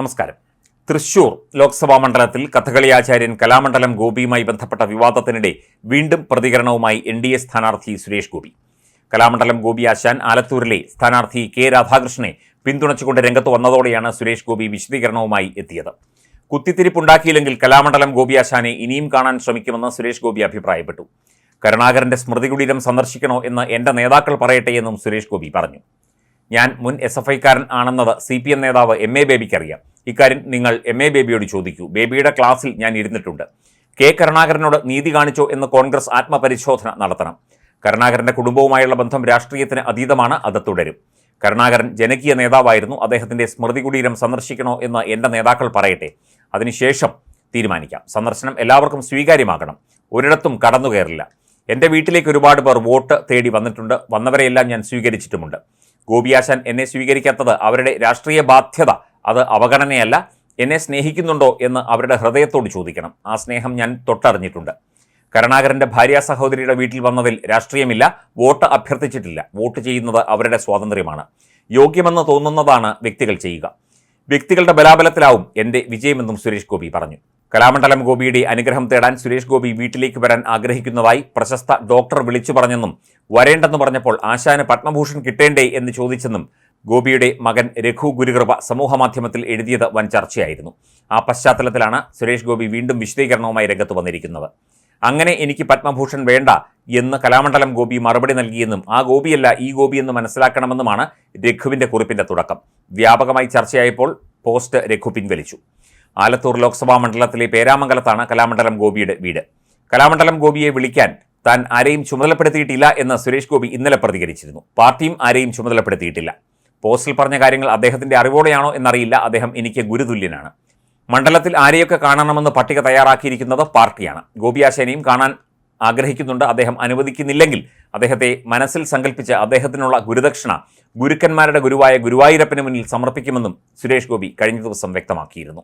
നമസ്കാരം. തൃശൂർ ലോക്സഭാ മണ്ഡലത്തിൽ കഥകളി ആചാര്യൻ കലാമണ്ഡലം ഗോപിയുമായി ബന്ധപ്പെട്ട വിവാദത്തിനിടെ വീണ്ടും പ്രതികരണവുമായി എൻ ഡി എ സ്ഥാനാർത്ഥി സുരേഷ് ഗോപി. കലാമണ്ഡലം ഗോപി ആശാൻ ആലത്തൂരിലെ സ്ഥാനാർത്ഥി കെ രാധാകൃഷ്ണനെ പിന്തുണച്ചുകൊണ്ട് രംഗത്ത് വന്നതോടെയാണ് സുരേഷ് ഗോപി വിശദീകരണവുമായി എത്തിയത്. കുത്തിത്തിരിപ്പുണ്ടാക്കിയില്ലെങ്കിൽ കലാമണ്ഡലം ഗോപി ആശാനെ ഇനിയും കാണാൻ ശ്രമിക്കുമെന്ന് സുരേഷ് ഗോപി അഭിപ്രായപ്പെട്ടു. കരുണാകരന്റെ സ്മൃതി കുടീരം സന്ദർശിക്കണോ എന്ന് എന്റെ നേതാക്കൾ പറയട്ടെ എന്നും സുരേഷ് ഗോപി പറഞ്ഞു. ഞാൻ മുൻ എസ് എഫ് ഐക്കാരൻ ആണെന്നത് സി പി എം നേതാവ് എം എ ബേബിക്കറിയാം. ഇക്കാര്യം നിങ്ങൾ എം എ ബേബിയോട് ചോദിക്കൂ. ബേബിയുടെ ക്ലാസ്സിൽ ഞാൻ ഇരുന്നിട്ടുണ്ട്. കെ കരുണാകരനോട് നീതി കാണിച്ചോ എന്ന് കോൺഗ്രസ് ആത്മപരിശോധന നടത്തണം. കരുണാകരന്റെ കുടുംബവുമായുള്ള ബന്ധം രാഷ്ട്രീയത്തിന് അതീതമാണ് അത് തുടരും. കരുണാകരൻ ജനകീയ നേതാവായിരുന്നു അദ്ദേഹത്തിന്റെ സ്മൃതി കുടീരം സന്ദർശിക്കണോ എന്ന് എന്റെ നേതാക്കൾ പറയട്ടെ. അതിനുശേഷം തീരുമാനിക്കാം. സന്ദർശനം എല്ലാവർക്കും സ്വീകാര്യമാകണം. ഒരിടത്തും കടന്നു കയറില്ല എന്റെ വീട്ടിലേക്ക് ഒരുപാട് പേർ വോട്ട് തേടി വന്നിട്ടുണ്ട്. വന്നവരെയെല്ലാം ഞാൻ സ്വീകരിച്ചിട്ടുമുണ്ട്. ഗോപിയാശാൻ എന്നെ സ്വീകരിക്കാത്തത് അവരുടെ രാഷ്ട്രീയ ബാധ്യത അത് അവഗണനയല്ല. എന്നെ സ്നേഹിക്കുന്നുണ്ടോ എന്ന് അവരുടെ ഹൃദയത്തോട് ചോദിക്കണം. ആ സ്നേഹം ഞാൻ തൊട്ടറിഞ്ഞിട്ടുണ്ട്. കരുണാകരന്റെ ഭാര്യ സഹോദരിയുടെ വീട്ടിൽ വന്നതിൽ രാഷ്ട്രീയമില്ല വോട്ട് അഭ്യർത്ഥിച്ചിട്ടില്ല. വോട്ട് ചെയ്യുന്നത് അവരുടെ സ്വാതന്ത്ര്യമാണ്. യോഗ്യമെന്ന് തോന്നുന്നതാണ് വ്യക്തികൾ ചെയ്യുക. വ്യക്തികളുടെ ബലാബലത്തിലാവും എന്റെ വിജയമെന്നും സുരേഷ് ഗോപി പറഞ്ഞു. കലാമണ്ഡലം ഗോപിയുടെ അനുഗ്രഹം തേടാൻ സുരേഷ് ഗോപി വീട്ടിലേക്ക് വരാൻ ആഗ്രഹിക്കുന്നതായി പ്രശസ്ത ഡോക്ടർ വിളിച്ചു പറഞ്ഞെന്നും വരേണ്ടെന്ന് പറഞ്ഞപ്പോൾ ആശാന് പത്മഭൂഷൺ കിട്ടേണ്ടേ എന്ന് ചോദിച്ചെന്നും ഗോപിയുടെ മകൻ രഘു ഗുരുകൃപ സമൂഹമാധ്യമത്തിൽ എഴുതിയത് വൻ ചർച്ചയായിരുന്നു. ആ പശ്ചാത്തലത്തിലാണ് സുരേഷ് ഗോപി വീണ്ടും വിശദീകരണവുമായി രംഗത്ത് വന്നിരിക്കുന്നത്. അങ്ങനെ എനിക്ക് പത്മഭൂഷൺ വേണ്ട എന്ന് കലാമണ്ഡലം ഗോപി മറുപടി നൽകിയെന്നും ആ ഗോപിയല്ല ഈ ഗോപി എന്ന് മനസ്സിലാക്കണമെന്നുമാണ് രഘുവിന്റെ കുറിപ്പിന്റെ തുടക്കം. വ്യാപകമായി ചർച്ചയായപ്പോൾ പോസ്റ്റ് രഘു പിൻവലിച്ചു. ആലത്തൂർ ലോക്സഭാ മണ്ഡലത്തിലെ പേരാമംഗലത്താണ് കലാമണ്ഡലം ഗോപിയുടെ വീട്. കലാമണ്ഡലം ഗോപിയെ വിളിക്കാൻ താൻ ആരെയും ചുമതലപ്പെടുത്തിയിട്ടില്ല എന്ന് സുരേഷ് ഗോപി ഇന്നലെ പ്രതികരിച്ചിരുന്നു. പാർട്ടിയും ആരെയും ചുമതലപ്പെടുത്തിയിട്ടില്ല. പോസ്റ്റിൽ പറഞ്ഞ കാര്യങ്ങൾ അദ്ദേഹത്തിന്റെ അറിവോടെയാണോ എന്നറിയില്ല. അദ്ദേഹം എനിക്ക് ഗുരുതുല്യനാണ്. മണ്ഡലത്തിൽ ആരെയൊക്കെ കാണണമെന്ന് പട്ടിക തയ്യാറാക്കിയിരിക്കുന്നത് പാർട്ടിയാണ്. ഗോപിയാശേനയും കാണാൻ ആഗ്രഹിക്കുന്നുണ്ട്. അദ്ദേഹം അനുവദിക്കുന്നില്ലെങ്കിൽ അദ്ദേഹത്തെ മനസ്സിൽ സങ്കല്പിച്ച് അദ്ദേഹത്തിനുള്ള ഗുരുദക്ഷിണ ഗുരുക്കന്മാരുടെ ഗുരുവായ ഗുരുവായൂരപ്പന് മുന്നിൽ സമർപ്പിക്കുമെന്നും സുരേഷ് ഗോപി കഴിഞ്ഞ ദിവസം വ്യക്തമാക്കിയിരുന്നു.